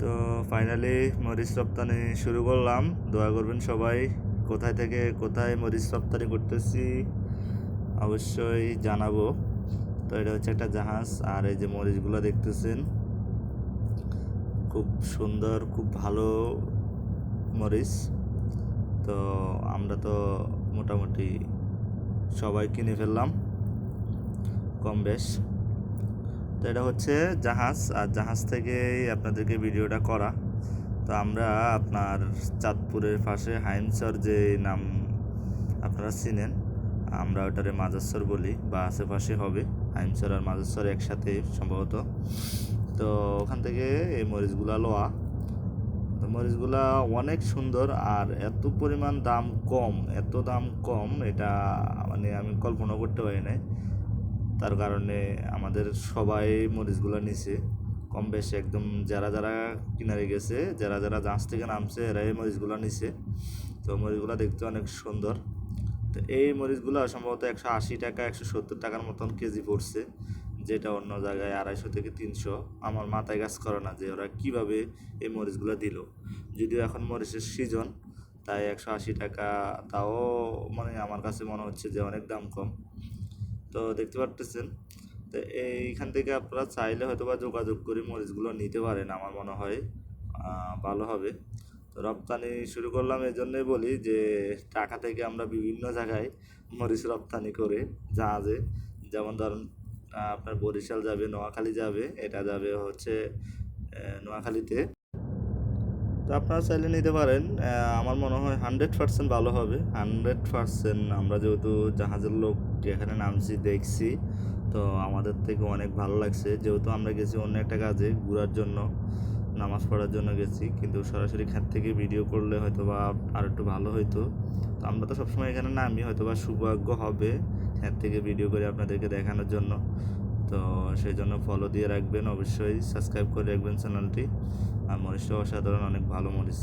তো ফাইনালি মরিচ রপ্তানি শুরু করলাম। দোয়া করবেন সবাই। কোথায় থেকে কোথায় মরিচ রপ্তানি করতেছি অবশ্যই জানাব। তো এটা হচ্ছে একটা জাহাজ, আর এই যে মরিচগুলো দেখতেছেন, খুব সুন্দর, খুব ভালো মরিচ। তো আমরা তো মোটামুটি সবাই কিনে ফেললাম। কম বেশ। এটা হচ্ছে জাহাজ, আর জাহাজ থেকেই আপনাদেরকে ভিডিওটা করা। তো আমরা আপনার চাঁদপুরের পাশে হাইমসর যে নাম আপনারা চিনেন, আমরা ওটারে মাজাস্বর বলি, বা আশেপাশে হবে। হাইমসর আর মাজাস্বর একসাথে সম্ভবত। তো ওখান থেকে এই মরিচগুলা লোয়া। তো মরিচগুলা অনেক সুন্দর, আর এত পরিমাণ দাম কম, এত দাম কম, এটা মানে আমি কল্পনা করতে পারি নাই। তার কারণে আমাদের সবাই মরিচগুলো নিছে। কম বেশি একদম যারা যারা কিনারে গেছে, যারা যারা জাহাজ থেকে নামছে, এরাই মরিচগুলো নিছে। তো মরিচগুলো দেখতে অনেক সুন্দর। তো এই মরিচগুলো সম্ভবত একশো আশি টাকা, একশো সত্তর টাকার মতন কেজি পড়ছে, যেটা অন্য জায়গায় আড়াইশো থেকে তিনশো। আমার মাথায় কাজ করে না যে ওরা কীভাবে এই মরিচগুলো দিল। যদিও এখন মরিচের সিজন, তাই একশো আশি টাকা, তাও মানে আমার কাছে মনে হচ্ছে যে অনেক দাম কম। তো দেখতে পারতেছেন? তো এইখান থেকে আপনারা চাইলে হয়তো বা যোগাযোগ করে মরিচগুলো নিতে পারেন আমার মনে হয়। ভালো হবে। তো রপ্তানি শুরু করলাম এই জন্যই বলি যে টাকা থেকে আমরা বিভিন্ন জায়গায় মরিচ রপ্তানি করে জাহাজে যেমন ধরুন আপনার বরিশাল যাবে, নোয়াখালী যাবে, এটা যাবে হচ্ছে নোয়াখালীতে। তো আপনারা চাইলে নিতে পারেন। আমার মনে হয় হান্ড্রেড পার্সেন্ট ভালো হবে। হান্ড্রেড পার্সেন্ট আমরা যেহেতু জাহাজের লোক এখানে নামছি, দেখছি, তো আমাদের থেকে অনেক ভালো লাগছে। যেহেতু আমরা গেছি অন্য একটা কাজে, ঘোরার জন্য, নামাজ পড়ার জন্য গেছি, কিন্তু সরাসরি খাত থেকে ভিডিও করলে হয়তো বা আর একটু ভালো হতো তো আমরা তো সবসময় এখানে নামি হয়তো বা সৌভাগ্য হবে খাত থেকে ভিডিও করে আপনাদেরকে দেখানোর জন্য। তো সেই জন্য ফলো দিয়ে রাখবেন। অবশ্যই সাবস্ক্রাইব করে রাখবেন চ্যানেলটি আর মরিচটা অসাধারণ, অনেক ভালো মরিচ।